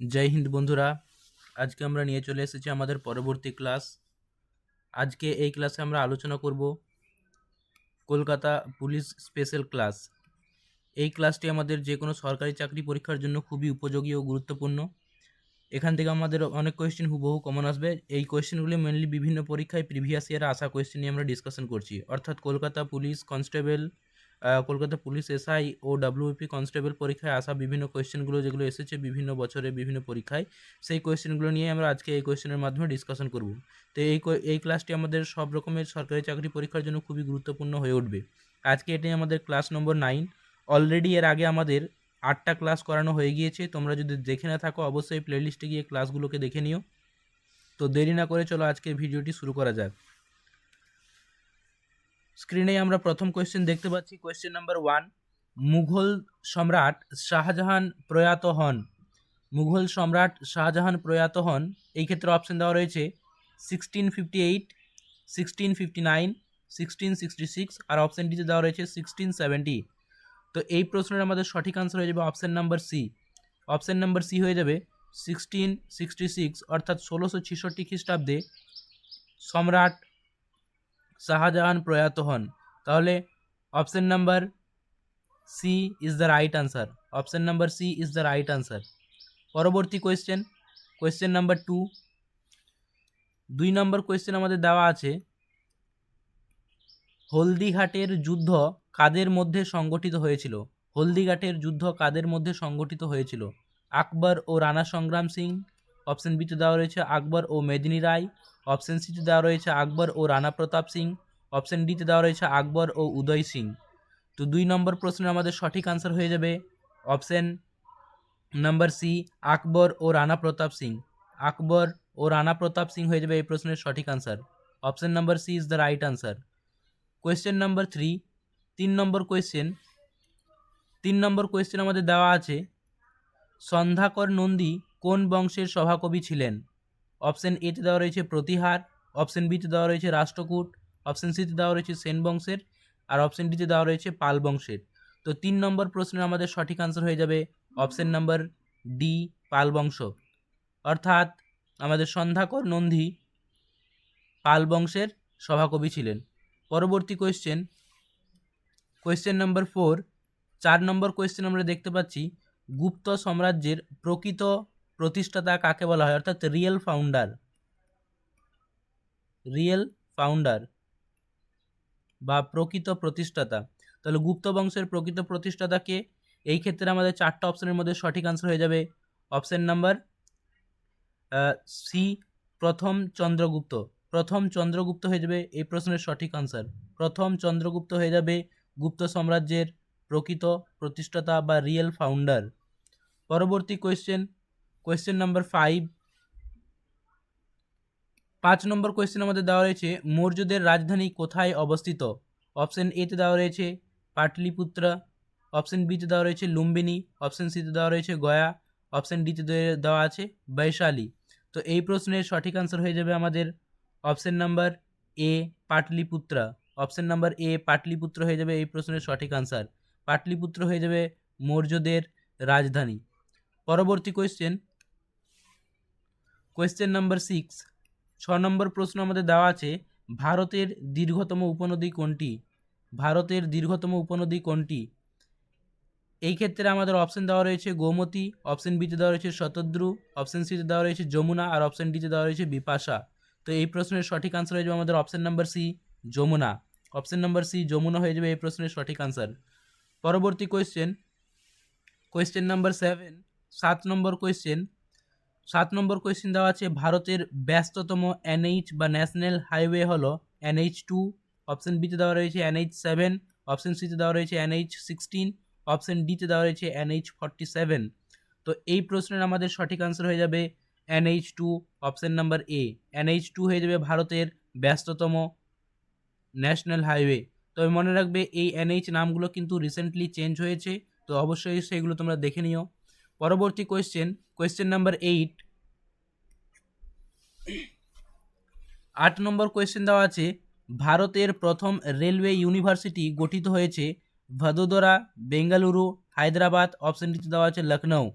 জয় হিন্দ বন্ধুরা, আজকে আমরা নিয়ে চলে এসেছি আমাদের পরবর্তী ক্লাস। আজকে এই ক্লাসে আমরা আলোচনা করব কলকাতা পুলিশ স্পেশাল ক্লাস। এই ক্লাসটি আমাদের যে কোনো সরকারি চাকরি পরীক্ষার জন্য খুবই উপযোগী ও গুরুত্বপূর্ণ। এখান থেকে আমাদের অনেক কোয়েশ্চেন হুবহু কমন আসবে। এই কোয়েশ্চেনগুলি মেনলি বিভিন্ন পরীক্ষায় প্রিভিয়াস ইয়ারে আসা কোয়েশ্চেন নিয়ে আমরা ডিসকাশন করছি। অর্থাৎ Kolkata police constable Kolkata police, SI ও ডাব্লিউপি কনস্টেবল পরীক্ষায় আসা বিভিন্ন কোয়েশ্চেনগুলো যেগুলো এসেছে বিভিন্ন বছরে বিভিন্ন পরীক্ষায়, সেই কোয়েশ্চেনগুলো নিয়ে আমরা আজকে এই কোয়েশ্চেনের মাধ্যমে ডিসকাশন করব। তো এই এই ক্লাসটি আমাদের সব রকমের সরকারি চাকরি পরীক্ষার জন্য খুবই গুরুত্বপূর্ণ হয়ে উঠবে। আজকে এটাই আমাদের ক্লাস নম্বর নাইন অলরেডি এর আগে আমাদের আটটা ক্লাস করানো হয়ে গিয়েছে। তোমরা যদি দেখে না থাকো, অবশ্যই প্লেলিস্টে গিয়ে ক্লাসগুলোকে দেখে নিও। তো দেরি না করে চলো আজকে ভিডিওটি শুরু করা যাক। স্ক্রিনে আমরা প্রথম কোয়েশ্চেন দেখতে পাচ্ছি। কোয়েশ্চেন নাম্বার ওয়ান মুঘল সম্রাট শাহজাহান প্রয়াত হন। মুঘল সম্রাট শাহজাহান প্রয়াত হন, এই ক্ষেত্রে অপশন দেওয়া রয়েছে sixteen fifty eight sixteen fifty nine sixteen sixty six আর অপশন ডিতে দেওয়া রয়েছে সিক্সটিন সেভেন্টি তো এই প্রশ্নের আমাদের সঠিক আনসার হয়ে যাবে option number C option number C হয়ে যাবে সিক্সটিন সিক্সটি সিক্স অর্থাৎ ষোলোশো ছেষট্টি খ্রিস্টাব্দে সম্রাট শাহজাহান প্রয়াত হন। তাহলে option number C is the right answer option number C is the right answer পরবর্তী কোয়েশ্চেন কোয়েশ্চেন নাম্বার টু দুই নম্বর কোয়েশ্চেন আমাদের দেওয়া আছে। হলদিঘাটের যুদ্ধ কাদের মধ্যে সংগঠিত হয়েছিল? হলদিঘাটের যুদ্ধ কাদের মধ্যে সংগঠিত হয়েছিল? আকবর ও রানা সংগ্রাম সিং। অপশন বিতে দেওয়া রয়েছে আকবর ও মেদিনী রায়। অপশন সিতে দেওয়া রয়েছে আকবর ও রানা প্রতাপ সিং। অপশন ডিতে দেওয়া রয়েছে আকবর ও উদয় সিং। তো দুই নম্বর প্রশ্নের আমাদের সঠিক আনসার হয়ে যাবে। অপশন নাম্বার সি, আকবর ও রানা প্রতাপ সিং। আকবর ও রানা প্রতাপ সিং হয়ে যাবে এই প্রশ্নের সঠিক answer option number C is the right answer question number three তিন নম্বর কোয়েশ্চেন তিন নম্বর কোয়েশ্চেন আমাদের দেওয়া আছে, সন্ধ্যাকর নন্দী কোন বংশের সভাকবি ছিলেন? অপশন এতে দেওয়া রয়েছে প্রতিহার, অপশন বিতে দেওয়া রয়েছে রাষ্ট্রকূট, অপশন সিতে দেওয়া রয়েছে সেন বংশের, আর অপশন ডিতে দেওয়া রয়েছে পাল বংশের। তো তিন নম্বর প্রশ্নের আমাদের সঠিক আনসার হয়ে যাবে অপশন নাম্বার ডি, পাল বংশ। অর্থাৎ আমাদের সন্ধ্যাকর নন্দী পাল বংশের সভাকবি ছিলেন। পরবর্তী কোয়েশ্চেন কোয়েশ্চেন নম্বর ফোর চার নম্বর কোয়েশ্চেন আমরা দেখতে পাচ্ছি, গুপ্ত সাম্রাজ্যের প্রকৃত প্রতিষ্ঠাতা কাকে বলা হয়? অর্থাৎ রিয়েল ফাউন্ডার রিয়েল ফাউন্ডার বা প্রকৃত প্রতিষ্ঠাতা। তাহলে গুপ্ত বংশের প্রকৃত প্রতিষ্ঠাতা কে? এই ক্ষেত্রে আমাদের চারটা অপশনের মধ্যে সঠিক আনসার হয়ে যাবে। অপশন নাম্বার সি প্রথম চন্দ্রগুপ্ত। প্রথম চন্দ্রগুপ্ত হয়ে যাবে এই প্রশ্নের সঠিক আনসার প্রথম চন্দ্রগুপ্ত হয়ে যাবে গুপ্ত সাম্রাজ্যের প্রকৃত প্রতিষ্ঠাতা বা রিয়েল ফাউন্ডার পরবর্তী কোয়েশ্চেন কোয়েশ্চেন নাম্বার ফাইভ পাঁচ নম্বর কোয়েশ্চেন আমাদের দেওয়া রয়েছে, মৌর্যদের রাজধানী কোথায় অবস্থিত? অপশন এতে দেওয়া রয়েছে পাটলিপুত্র অপশন বিতে দেওয়া রয়েছে লুম্বিনী অপশন সিতে দেওয়া রয়েছে গয়া অপশন ডিতে দেওয়া আছে বৈশালী। তো এই প্রশ্নের সঠিক আনসার হয়ে যাবে আমাদের option number A Pataliputra. Option number A Pataliputra হয়ে যাবে এই প্রশ্নের সঠিক আনসার পাটলিপুত্র হয়ে যাবে মৌর্যদের রাজধানী। পরবর্তী কোয়েশ্চেন কোয়েশ্চেন নাম্বার সিক্স ছ নম্বর প্রশ্ন আমাদের দেওয়া আছে, ভারতের দীর্ঘতম উপনদী কোনটি? ভারতের দীর্ঘতম উপনদী কোনটি? এই ক্ষেত্রে আমাদের অপশন দেওয়া রয়েছে গোমতী অপশন বিতে দেওয়া রয়েছে শতদ্রু অপশন সিতে দেওয়া রয়েছে যমুনা, আর অপশন ডিতে দেওয়া রয়েছে বিপাশা। তো এই প্রশ্নের সঠিক আনসার হয়ে যাবে আমাদের option number C Yamuna. Option number C Yamuna হয়ে যাবে এই প্রশ্নের সঠিক আনসার পরবর্তী কোয়েশ্চেন কোয়েশ্চেন নাম্বার সেভেন সাত নম্বর কোয়েশ্চেন সাত নম্বর কোয়েশ্চেন দেওয়া আছে, ভারতের ব্যস্ততম এনএইচ বা ন্যাশনাল হাইওয়ে হলো এনএইচ টু অপশন বিতে দেওয়া রয়েছে এনএইচ সেভেন অপশন সিতে দেওয়া রয়েছে এনএইচ সিক্সটিন অপশন ডিতে দেওয়া রয়েছে এনএইচ ফর্টি সেভেন তো এই প্রশ্নের আমাদের সঠিক আনসার হয়ে যাবে NH two option number A NH two হয়ে যাবে ভারতের ব্যস্ততম ন্যাশনাল হাইওয়ে তবে মনে রাখবে এই এনএইচ নামগুলো কিন্তু রিসেন্টলি চেঞ্জ হয়েছে, তো অবশ্যই সেগুলো তোমরা দেখে নিও। পরবর্তী কোয়েশ্চেন কোয়েশ্চেন নাম্বার এইট আট নম্বর কোয়েশ্চেন দেওয়া আছে, ভারতের প্রথম রেলওয়ে ইউনিভার্সিটি গঠিত হয়েছে ভদোদরা, বেঙ্গালুরু, হায়দ্রাবাদ অপশন দেওয়া আছে লখনৌ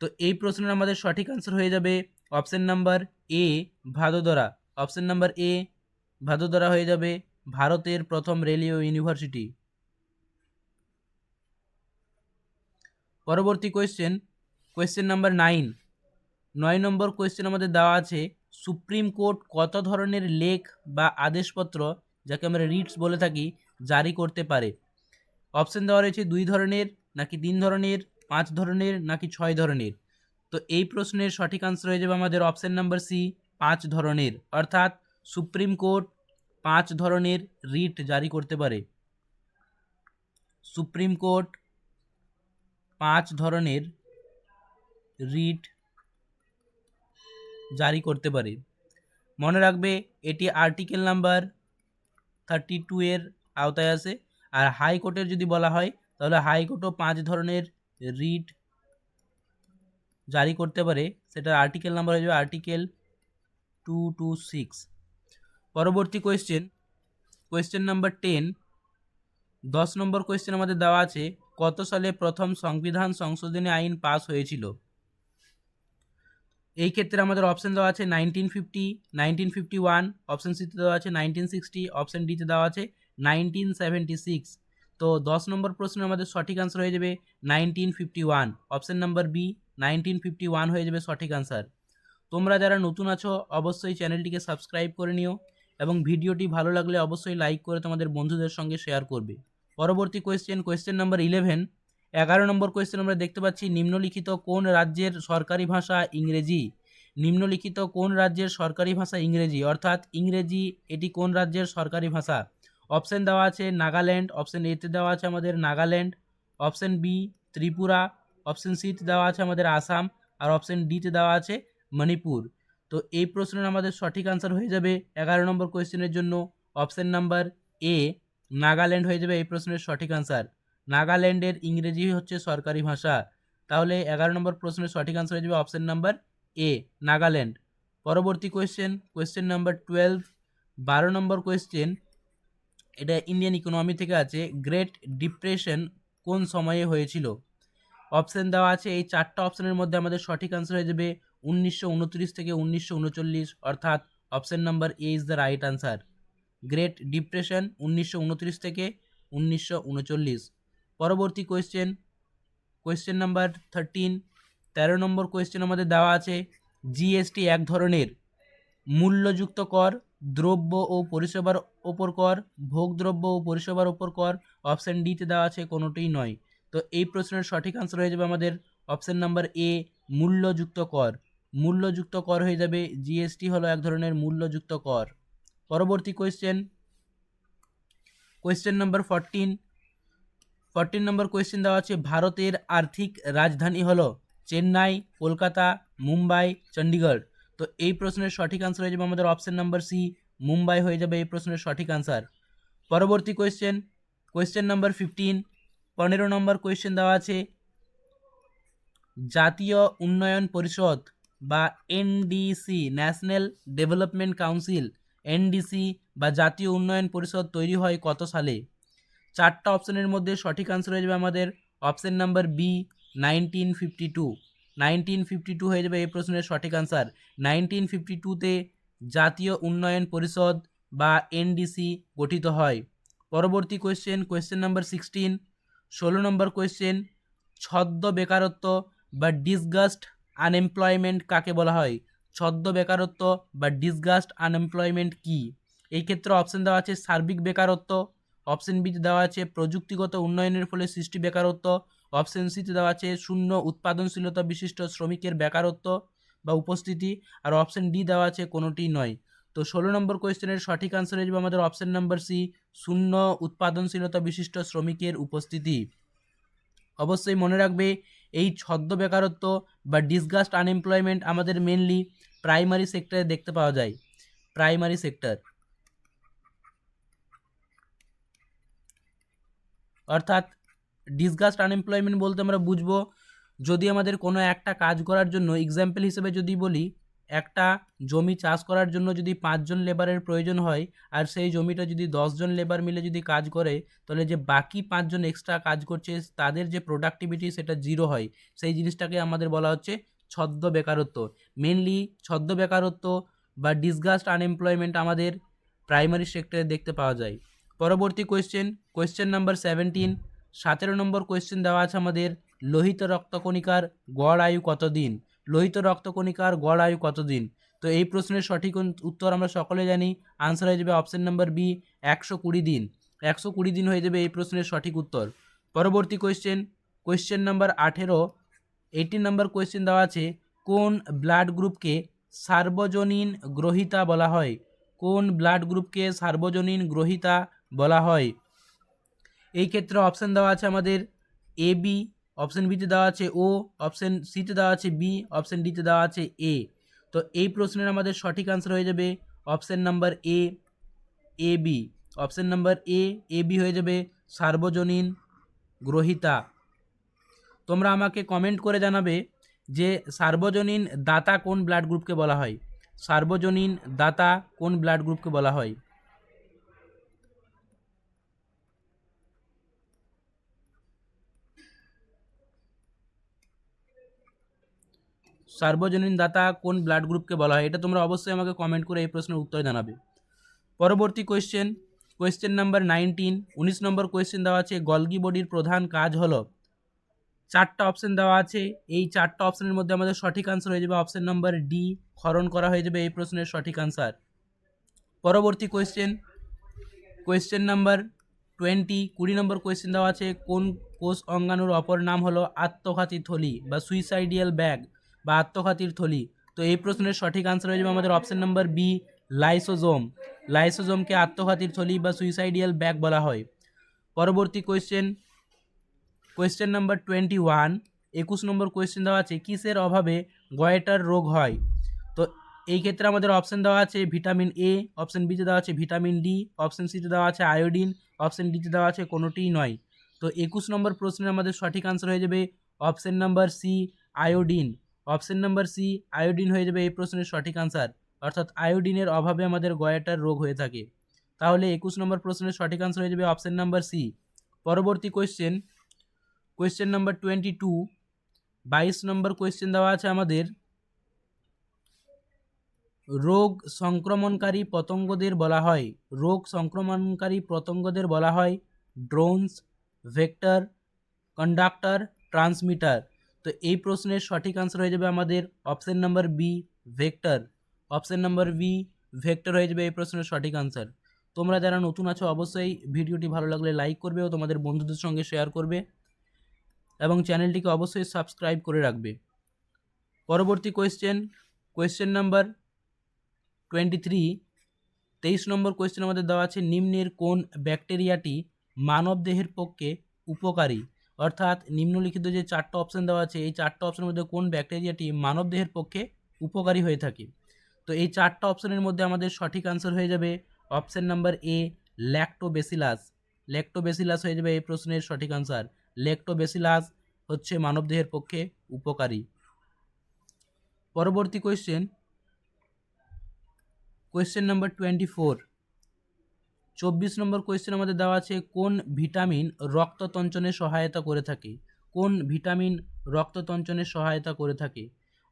তো এই প্রশ্নের আমাদের সঠিক আনসার হয়ে যাবে option number A Vadodara. Option number A Vadodara হয়ে যাবে ভারতের প্রথম রেলীয় ইউনিভার্সিটি পরবর্তী কোয়েশ্চেন কোয়েশ্চেন নাম্বার নাইন নয় নম্বর কোয়েশ্চেন আমাদের দেওয়া আছে সুপ্রিম কোর্ট কত ধরনের লেখ বা আদেশপত্র যাকে আমরা রিটস বলে থাকি, জারি করতে পারে? অপশন দেওয়া রয়েছে দুই ধরনের, নাকি তিন ধরনের, পাঁচ ধরনের, নাকি ছয় ধরনের? তো এই প্রশ্নের সঠিক আনসার হয়ে যাবে আমাদের অপশন নাম্বার সি পাঁচ ধরনের। অর্থাৎ সুপ্রিম কোর্ট পাঁচ ধরনের রিট জারি করতে পারে। সুপ্রিম কোর্ট পাঁচ ধরনের রিট জারি করতে পারে। মনে রাখবে এটি আর্টিকেল নাম্বার থার্টি টু এর আওতায় আছে। আর হাইকোর্টের যদি বলা হয়, তাহলে হাইকোর্টও পাঁচ ধরনের রিট জারি করতে পারে। সেটা আর্টিকেল নাম্বার হয়ে যাবে আর্টিকেল টু টু সিক্স পরবর্তী কোয়েশ্চেন কোয়েশ্চেন নাম্বার টেন দশ নম্বর কোয়েশ্চেন আমাদের দেওয়া আছে, কত সালে প্রথম সংবিধান সংশোধনী আইন পাস হয়েছিল? এই ক্ষেত্রে আমাদের অপশন দেওয়া আছে nineteen fifty nineteen fifty one option সিতে দেওয়া আছে নাইনটিন সিক্সটি অপশন ডিতে দেওয়া আছে নাইনটিন সেভেন্টি সিক্স তো দশ নম্বর প্রশ্নে আমাদের সঠিক আনসার হয়ে যাবে nineteen fifty one option number B nineteen fifty one হয়ে যাবে সঠিক আনসার তোমরা যারা নতুন আছো, অবশ্যই চ্যানেলটিকে সাবস্ক্রাইব করে নিও এবং ভিডিওটি ভালো লাগলে অবশ্যই লাইক করে তোমাদের বন্ধুদের সঙ্গে শেয়ার করবে। পরবর্তী কোয়েশ্চেন কোয়েশ্চেন নাম্বার ইলেভেন এগারো নম্বর কোয়েশ্চেন আমরা দেখতে পাচ্ছি, নিম্নলিখিত কোন রাজ্যের সরকারি ভাষা ইংরেজি? নিম্নলিখিত কোন রাজ্যের সরকারি ভাষা ইংরেজি? অর্থাৎ ইংরেজি এটি কোন রাজ্যের সরকারি ভাষা? অপশন দেওয়া আছে নাগাল্যান্ড অপশন এতে দেওয়া আছে আমাদের Nagaland option B Tripura option সিতে দেওয়া আছে আমাদের আসাম, আর অপশন ডিতে দেওয়া আছে মণিপুর। তো এই প্রশ্নের আমাদের সঠিক আনসার হয়ে যাবে এগারো নম্বর কোয়েশ্চেনের জন্য। অপশন নাম্বার এ নাগাল্যান্ড হয়ে যাবে এই প্রশ্নের সঠিক আনসার নাগাল্যান্ডের ইংরেজি হচ্ছে সরকারি ভাষা। তাহলে এগারো নম্বর প্রশ্নের সঠিক আনসার হয়ে যাবে অপশান নাম্বার এ নাগাল্যান্ড। পরবর্তী কোয়েশ্চেন কোয়েশ্চেন নাম্বার টুয়েলভ বারো নম্বর কোয়েশ্চেন এটা ইন্ডিয়ান ইকোনমি থেকে আছে। গ্রেট ডিপ্রেশন কোন সময়ে হয়েছিল? অপশান দেওয়া আছে, এই চারটা অপশানের মধ্যে আমাদের সঠিক আনসার হয়ে যাবে উনিশশো উনত্রিশ থেকে উনিশশো উনচল্লিশ। অর্থাৎ option number A is the right answer great depression উনিশশো উনত্রিশ থেকে উনিশশো উনচল্লিশ। পরবর্তী কোয়েশ্চেন কোয়েশ্চেন নাম্বার থার্টিন তেরো নম্বর কোয়েশ্চেন আমাদের দেওয়া আছে জিএসটি এক ধরনের, মূল্যযুক্ত কর, দ্রব্য ও পরিষেবার ওপর কর ভোগদ্রব্য ও পরিষেবার ওপর কর অপশান ডিতে দেওয়া আছে, কোনোটিই নয়। তো এই প্রশ্নের সঠিক আনসার হয়ে যাবে আমাদের অপশান নাম্বার এ মূল্যযুক্ত কর। মূল্যযুক্ত কর হয়ে যাবে জিএসটি হলো এক ধরনের মূল্যযুক্ত কর। পরবর্তী question question number fourteen fourteen নম্বর কোয়েশ্চেন দেওয়া আছে, ভারতের আর্থিক রাজধানী হলো চেন্নাই, কলকাতা, মুম্বাই চণ্ডীগড় তো এই প্রশ্নের সঠিক আনসার হয়ে যাবে আমাদের অপশন নাম্বার সি মুম্বাই হয়ে যাবে এই প্রশ্নের সঠিক আনসার পরবর্তী কোয়েশ্চেন কোয়েশ্চেন নাম্বার ফিফটিন পনেরো নম্বর কোয়েশ্চেন দেওয়া আছে, জাতীয় উন্নয়ন পরিষদ বা NDC national development council NDC বা জাতীয় উন্নয়ন পরিষদ তৈরি হয় কত সালে? চারটা অপশনের মধ্যে সঠিক আনসার হয়ে যাবে আমাদের option number B nineteen fifty two nineteen fifty two হয়ে যাবে এই প্রশ্নের সঠিক আনসার নাইনটিন ফিফটি টুতে জাতীয় উন্নয়ন পরিষদ বা এনডিসি গঠিত হয়। পরবর্তী কোয়েশ্চেন কোয়েশ্চেন নাম্বার সিক্সটিন ষোলো নম্বর কোয়েশ্চেন ছদ্ম বেকারত্ব বা ডিসগাস্ট আনএমপ্লয়মেন্ট কাকে বলা হয়? ছদ্ম বেকারত্ব বা ডিসগাস্ট আনএমপ্লয়মেন্ট কি? এই ক্ষেত্রে অপশন দেওয়া আছে সার্বিক বেকারত্ব অপশন বিতে দেওয়া আছে প্রযুক্তিগত উন্নয়নের ফলে সৃষ্টি বেকারত্ব। অপশন সিতে দেওয়া আছে শূন্য উৎপাদনশীলতা বিশিষ্ট শ্রমিকের বেকারত্ব বা উপস্থিতি। আর অপশন ডি দেওয়া আছে কোনোটি নয়। তো ষোলো নম্বর কোয়েশ্চেনের সঠিক আনসার যাবে আমাদের অপশন নাম্বার সি, শূন্য উৎপাদনশীলতা বিশিষ্ট শ্রমিকের উপস্থিতি। অবশ্যই মনে রাখবে, এই ছদ্ম বেকারত্ব বা ডিসগাস্ট আনএমপ্লয়মেন্ট আমাদের মেনলি প্রাইমারি সেক্টরে দেখতে পাওয়া যায়। প্রাইমারি সেক্টর অর্থাৎ ডিসগাস্ট আনএমপ্লয়মেন্ট বলতে আমরা বুঝব, যদি আমাদের কোনো একটা কাজ করার জন্য এক্সাম্পল হিসেবে যদি বলি, একটা জমি চাষ করার জন্য যদি পাঁচজন লেবারের প্রয়োজন হয়, আর সেই জমিটা যদি দশজন লেবার মিলে যদি কাজ করে, তাহলে যে বাকি পাঁচজন এক্সট্রা কাজ করছে, তাদের যে প্রোডাক্টিভিটি সেটা জিরো হয়। সেই জিনিসটাকে আমাদের বলা হচ্ছে ছদ্ম বেকারত্ব। মেনলি ছদ্ম বেকারত্ব বা ডিসগাস্ট আনএমপ্লয়মেন্ট আমাদের প্রাইমারি সেক্টরে দেখতে পাওয়া যায়। পরবর্তী কোয়েশ্চেন কোয়েশ্চেন নাম্বার সেভেন্টিন সতেরো নম্বর কোয়েশ্চেন দেওয়া আছে আমাদের, লোহিত রক্তকণিকার গড় আয়ু কতদিন? লোহিত রক্তকণিকার গড় আয়ু কতদিন? তো এই প্রশ্নের সঠিক উত্তর আমরা সকলে জানি আনসার হয়ে যাবে অপশন নাম্বার বি একশো কুড়ি দিন। একশো কুড়ি দিন হয়ে যাবে এই প্রশ্নের সঠিক উত্তর। পরবর্তী কোয়েশ্চেন কোয়েশ্চেন নাম্বার আঠেরো এইটিন নাম্বার কোয়েশ্চেন দেওয়া আছে, কোন ব্লাড গ্রুপকে সার্বজনীন গ্রহিতা বলা হয়? কোন ব্লাড গ্রুপকে সার্বজনীন গ্রহিতা বলা হয়। এই ক্ষেত্রে অপশান দেওয়া আছে আমাদের এ বি অপশান বিতে দেওয়া আছে ও অপশান সিতে দেওয়া আছে বি অপশান ডিতে দেওয়া আছে এ তো এই প্রশ্নের আমাদের সঠিক আনসার হয়ে যাবে option number A A B option number A A B হয়ে যাবে সার্বজনীন গ্রহিতা। তোমরা আমাকে কমেন্ট করে জানাবে যে সার্বজনীন দাতা কোন ব্লাড গ্রুপকে বলা হয়? সার্বজনীন দাতা কোন ব্লাড গ্রুপকে বলা হয়? সার্বজনীন দাতা কোন ব্লাড গ্রুপকে বলা হয়? এটা তোমরা অবশ্যই আমাকে কমেন্ট করে এই প্রশ্নের উত্তর জানাবে। পরবর্তী কোয়েশ্চেন কোয়েশ্চেন নাম্বার নাইনটিন উনিশ নম্বর কোয়েশ্চেন দেওয়া আছে, গলগি বডির প্রধান কাজ হলো, চারটা অপশন দেওয়া আছে, এই চারটা অপশনের মধ্যে আমাদের সঠিক আনসার হয়ে যাবে অপশন নাম্বার ডি ক্ষরণ করা হয়ে যাবে এই প্রশ্নের সঠিক আনসার পরবর্তী কোয়েশ্চেন কোয়েশ্চেন নাম্বার টোয়েন্টি কুড়ি নম্বর কোয়েশ্চেন দেওয়া আছে, কোন কোষ অঙ্গাণুর অপর নাম হলো আত্মঘাতী থলি বা সুইসাইডিয়াল ব্যাগ বা আত্মঘাতীর থলি। তো এই প্রশ্নের সঠিক আনসার হয়ে যাবে আমাদের অপশন নাম্বার বি লাইসোজোম লাইসোজোমকে আত্মঘাতীর থলি বা সুইসাইডিয়াল ব্যাগ বলা হয়। পরবর্তী question question number twenty one একুশ নম্বর কোয়েশ্চেন দেওয়া আছে, কিসের অভাবে গয়েটার রোগ হয়? তো এই ক্ষেত্রে আমাদের অপশন দেওয়া আছে ভিটামিন এ অপশন বিতে দেওয়া আছে ভিটামিন ডি অপশন সিতে দেওয়া আছে আয়োডিন অপশন ডিতে দেওয়া আছে কোনোটিই নয়। তো একুশ নম্বর প্রশ্নের আমাদের সঠিক আনসার হয়ে যাবে option number C iodine option number C, iodine হয়ে যাবে এই প্রশ্নের সঠিক আনসার অর্থাৎ আয়োডিনের অভাবে আমাদের গয়াটার রোগ হয়ে থাকে। তাহলে একুশ নম্বর প্রশ্নের সঠিক আনসার হয়ে যাবে অপশন নাম্বার সি। পরবর্তী question question number twenty two বাইশ নম্বর কোয়েশ্চেন দেওয়া আছে আমাদের, রোগ সংক্রমণকারী পতঙ্গদের বলা হয়, রোগ সংক্রমণকারী পতঙ্গদের বলা হয় ড্রোনস ভেক্টর কন্ডাক্টর ট্রান্সমিটার তো এই প্রশ্নের সঠিক আনসার হয়ে যাবে আমাদের option number B vector option number B vector হয়ে যাবে এই প্রশ্নের সঠিক আনসার তোমরা যারা নতুন আছো, অবশ্যই ভিডিওটি ভালো লাগলে লাইক করবে ও তোমাদের বন্ধুদের সঙ্গে শেয়ার করবে এবং চ্যানেলটিকে অবশ্যই সাবস্ক্রাইব করে রাখবে। পরবর্তী question question number twenty three তেইশ নম্বর কোয়েশ্চেন আমাদের দেওয়া আছে, নিম্নের কোন ব্যাকটেরিয়াটি মানবদেহের পক্ষে উপকারী? অর্থাৎ নিম্নলিখিত যে চারটা অপশন দেওয়া আছে, এই চারটা অপশনের মধ্যে কোন ব্যাকটেরিয়াটি মানবদেহের পক্ষে উপকারী হয়ে থাকে? তো এই চারটা অপশনের মধ্যে আমাদের সঠিক আনসার হয়ে যাবে option number A lactobacillus lactobacillus হয়ে যাবে এই প্রশ্নের সঠিক আনসার ল্যাক্টোবেসিলাস হচ্ছে মানবদেহের পক্ষে উপকারী। পরবর্তী question question number twenty four চব্বিশ নম্বর কোয়েশ্চেন আমাদের দেওয়া আছে, কোন ভিটামিন রক্ততঞ্চনে সহায়তা করে থাকে? কোন ভিটামিন রক্ততঞ্চনে সহায়তা করে থাকে?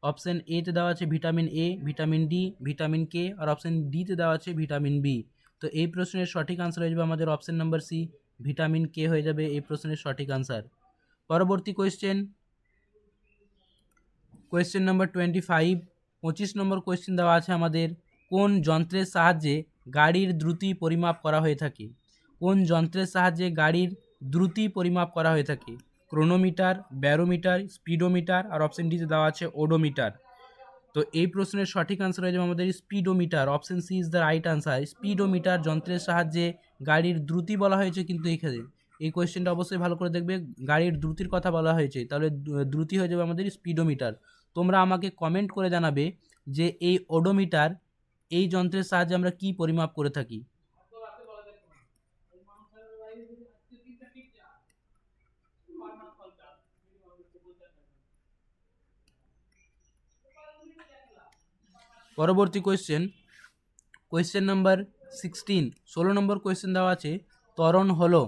অপশন এতে দেওয়া আছে vitamin A vitamin D vitamin K R option ডিতে দেওয়া আছে ভিটামিন বি তো এই প্রশ্নের সঠিক আনসার হয়ে যাবে আমাদের option number C vitamin K হয়ে যাবে এই প্রশ্নের সঠিক আনসার পরবর্তী question question number twenty five পঁচিশ নম্বর কোয়েশ্চেন দেওয়া আছে আমাদের, কোন যন্ত্রের সাহায্যে গাড়ির দ্রুতি পরিমাপ করা হয়ে থাকে। কোন যন্ত্রের সাহায্যে গাড়ির দ্রুতি পরিমাপ করা হয়ে থাকে? ক্রোনোমিটার, ব্যারোমিটার, স্পিডোমিটার আর অপশন ডিতে দেওয়া আছে ওডোমিটার। তো এই প্রশ্নের সঠিক আনসার হয়ে যাবে আমাদের speedometer. Option C is the right answer. Speedometer যন্ত্রের সাহায্যে গাড়ির দ্রুতি বলা হয়েছে কিন্তু এখানে এই কোয়েশ্চেনটা অবশ্যই ভালো করে দেখবে। গাড়ির দ্রুতির কথা বলা হয়েছে। তাহলে দ্রুতি হয়ে যাবে আমাদের স্পিডোমিটার। তোমরা আমাকে কমেন্ট করে জানাবে যে এই ওডোমিটার এই যন্ত্রের সাহায্যে আমরা কি পরিমাপ করে থাকি? পরবর্তী কোয়েশ্চেন কোয়েশ্চেন নাম্বার সিক্সটিন ষোলো নম্বর কোয়েশ্চেন দেওয়া আছে, ত্বরণ হলো,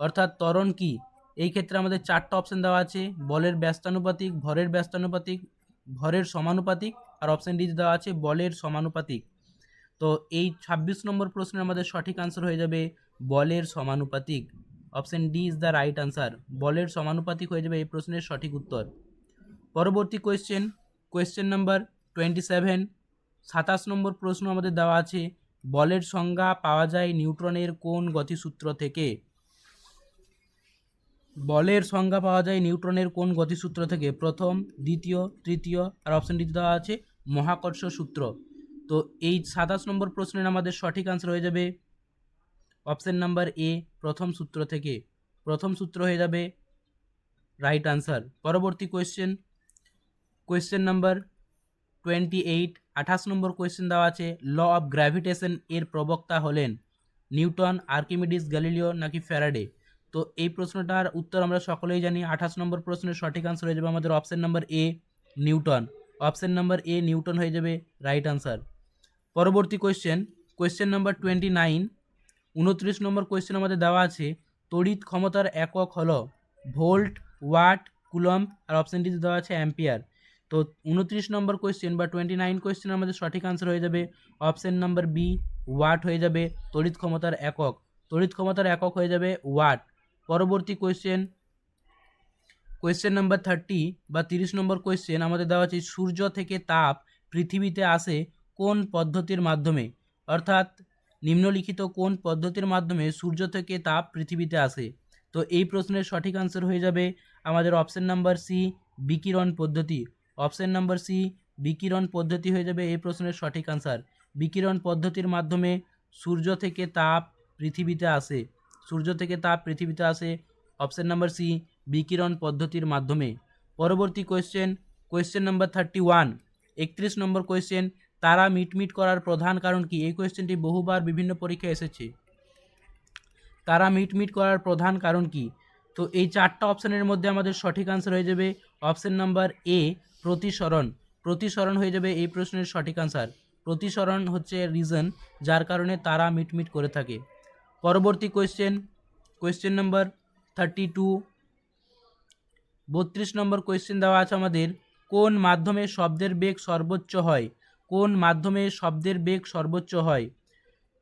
অর্থাৎ ত্বরণ কি? এই ক্ষেত্রে আমাদের চারটা অপশান দেওয়া আছে, বলের ব্যস্তানুপাতিক, ভরের ব্যস্তানুপাতিক, ভরের সমানুপাতিক, আর অপশন ডি দেওয়া আছে, বলের সমানুপাতিক। তো এই ছাব্বিশ নম্বর প্রশ্নের আমাদের সঠিক আনসার হয়ে যাবে বলের সমানুপাতিক। Option D is the right answer বলের সমানুপাতিক হয়ে যাবে এই প্রশ্নের সঠিক উত্তর। পরবর্তী question question number twenty seven সাতাশ নম্বর প্রশ্ন আমাদের দেওয়া আছে, বলের সংজ্ঞা পাওয়া যায় নিউটনের কোন গতিসূত্র থেকে? বলের সংজ্ঞা পাওয়া যায় নিউটনের কোন গতিসূত্র থেকে? প্রথম, দ্বিতীয়, তৃতীয়, আর অপশন ডিতে দেওয়া আছে মহাকর্ষ সূত্র। তো এই সাতাশ নম্বর প্রশ্নের আমাদের সঠিক আনসার হয়ে যাবে। অপশন নাম্বার এ প্রথম সূত্র থেকে। প্রথম সূত্র হয়ে যাবে রাইট আনসার পরবর্তী question question number twenty eight আঠাশ নম্বর কোয়েশ্চেন দেওয়া আছে ল অফ গ্র্যাভিটেশন এর প্রবক্তা হলেন নিউটন, আর্কিমিডিস, গ্যালিলিও নাকি ফ্যারাডে? তো এই প্রশ্নটার উত্তর আমরা সকলেই জানি, আঠাশ নম্বর প্রশ্নের সঠিক আনসার হয়ে যাবে আমাদের option number A Newton. Option number A Newton হয়ে যাবে রাইট আনসার পরবর্তী question question number twenty nine উনত্রিশ নম্বর কোয়েশ্চেন আমাদের দেওয়া আছে, তড়িৎ ক্ষমতার একক হল ভোল্ট, ওয়াট কুলম আর অপশন ডিতে দেওয়া আছে অ্যাম্পিয়ার। তো উনত্রিশ নম্বর কোয়েশ্চেন বা টোয়েন্টি নাইন কোয়েশ্চেন আমাদের সঠিক আনসার হয়ে যাবে। অপশন নম্বর বি ওয়াট হয়ে যাবে তড়িৎ ক্ষমতার একক। তড়িৎ ক্ষমতার একক হয়ে যাবে ওয়াট পরবর্তী কোয়েশ্চেন কোয়েশ্চেন নাম্বার থার্টি বা তিরিশ নম্বর কোয়েশ্চেন আমাদের দেওয়া আছে, সূর্য থেকে তাপ পৃথিবীতে আসে কোন পদ্ধতির মাধ্যমে? অর্থাৎ নিম্নলিখিত কোন পদ্ধতির মাধ্যমে সূর্য থেকে তাপ পৃথিবীতে আসে? তো এই প্রশ্নের সঠিক আনসার হয়ে যাবে আমাদের অপশান নাম্বার সি বিকিরণ পদ্ধতি। অপশান নাম্বার সি বিকিরণ পদ্ধতি হয়ে যাবে এই প্রশ্নের সঠিক আনসার বিকিরণ পদ্ধতির মাধ্যমে সূর্য থেকে তাপ পৃথিবীতে আসে। সূর্য থেকে তাপ পৃথিবীতে আসে। অপশান নাম্বার সি বিকিরণ পদ্ধতির মাধ্যমে। পরবর্তী question question number thirty one একত্রিশ নম্বর কোয়েশ্চেন তারা মিটমিট করার প্রধান কারণ কি? এই কোয়েশ্চেনটি বহুবার বিভিন্ন পরীক্ষায় এসেছে। তারা মিটমিট করার প্রধান কারণ কি? তো এই চারটা অপশানের মধ্যে আমাদের সঠিক আনসার হয়ে যাবে অপশান নাম্বার এ প্রতিসরণ। প্রতিসরণ হয়ে যাবে এই প্রশ্নের সঠিক আনসার প্রতিসরণ হচ্ছে রিজন যার কারণে তারা মিটমিট করে থাকে। পরবর্তী question question number thirty two বত্রিশ নম্বর কোয়েশ্চেন দেওয়া আছে আমাদের, কোন মাধ্যমে শব্দের বেগ সর্বোচ্চ হয়? কোন মাধ্যমে শব্দের বেগ সর্বোচ্চ হয়?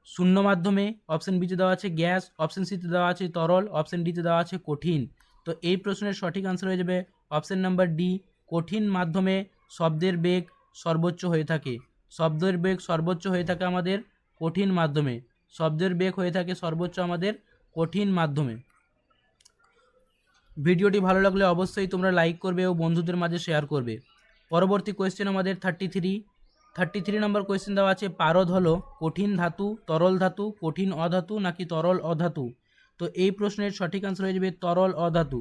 শূন্য মাধ্যমে অপশন বিতে দেওয়া আছে গ্যাস অপশন সিতে দেওয়া আছে তরল অপশন ডিতে দেওয়া আছে কঠিন। তো এই প্রশ্নের সঠিক আনসার হয়ে যাবে অপশন নাম্বার ডি কঠিন মাধ্যমে শব্দের বেগ সর্বোচ্চ হয়ে থাকে। শব্দের বেগ সর্বোচ্চ হয়ে থাকে আমাদের কঠিন মাধ্যমে। শব্দের বেগ হয়ে থাকে সর্বোচ্চ আমাদের কঠিন মাধ্যমে। ভিডিওটি ভালো লাগলে অবশ্যই তোমরা লাইক করবে ও বন্ধুদের মাঝে শেয়ার করবে। পরবর্তী কোয়েশ্চেন আমাদের থার্টি থ্রি থার্টি থ্রি নম্বর কোয়েশ্চেন দেওয়া আছে, পারদ হলো কঠিন ধাতু, তরল ধাতু, কঠিন অধাতু নাকি তরল অধাতু? তো এই প্রশ্নের সঠিক আনসার হয়ে যাবে তরল অধাতু।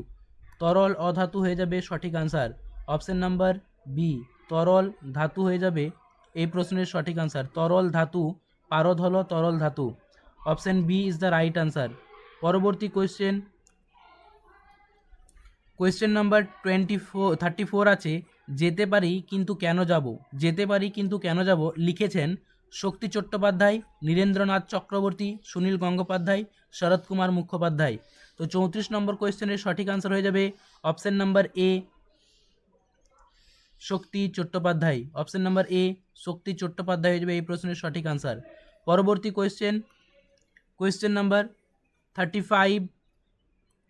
তরল অধাতু হয়ে যাবে সঠিক আনসার অপশান নাম্বার বি তরল ধাতু হয়ে যাবে এই প্রশ্নের সঠিক আনসার তরল ধাতু, পারদ হলো তরল ধাতু। Option B is the right answer পরবর্তী question question number twenty four thirty four আছে। যেতে পারি কিন্তু কেন যাব? যেতে পারি কিন্তু কেন যাব? লিখেছেন শক্তি চট্টোপাধ্যায়, নীরেন্দ্রনাথ চক্রবর্তী, সুনীল গঙ্গোপাধ্যায়, শরৎ কুমার মুখোপাধ্যায়। তো চৌত্রিশ নম্বর কোয়েশ্চেনের সঠিক আনসার হয়ে যাবে option number A Shakti Chattopadhyay. Option number A Shakti Chattopadhyay হয়ে যাবে এই প্রশ্নের সঠিক আনসার পরবর্তী question question number thirty five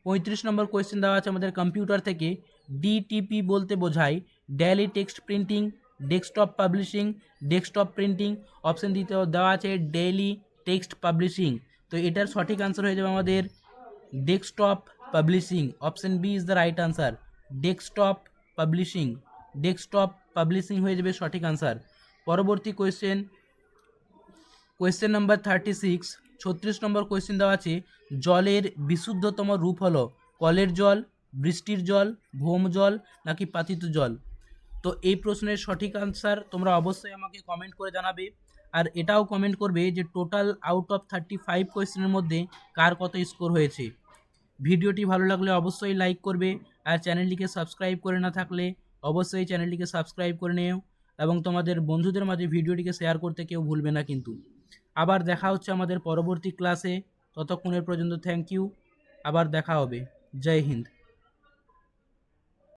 পঁয়ত্রিশ নম্বর কোয়েশ্চেন দেওয়া আছে আমাদের কম্পিউটার থেকে। ডিটিপি বলতে বোঝায় daily text printing desktop publishing desktop printing option দিতে দেওয়া আছে ডেইলি টেক্সট পাবলিশিং তো এটার সঠিক আনসার হয়ে যাবে আমাদের desktop publishing option B is the right answer desktop publishing desktop publishing হয়ে যাবে সঠিক আনসার পরবর্তী question question number thirty six ছত্রিশ নম্বর কোয়েশ্চেন দেওয়া আছে, জলের বিশুদ্ধতম রূপ হলো কলের জল, বৃষ্টির জল ভৌম জল নাকি পাতিত জল? তো এই প্রশ্নের সঠিক আনসার তোমরা অবশ্যই আমাকে কমেন্ট করে জানাবে। আর এটাও কমেন্ট করবে যে total out of thirty five কোয়েশ্চেনের মধ্যে কার কত স্কোর হয়েছে। ভিডিওটি ভালো লাগলে অবশ্যই লাইক করবে আর চ্যানেলটিকে সাবস্ক্রাইব করে না থাকলে অবশ্যই চ্যানেলটিকে সাবস্ক্রাইব করে নিও এবং তোমাদের বন্ধুদের মাঝে ভিডিওটিকে শেয়ার করতে কেউ ভুলবে না কিন্তু। আবার দেখা হচ্ছে আমাদের পরবর্তী ক্লাসে ততক্ষণের পর্যন্ত থ্যাংক ইউ আবার দেখা হবে। জয় হিন্দ।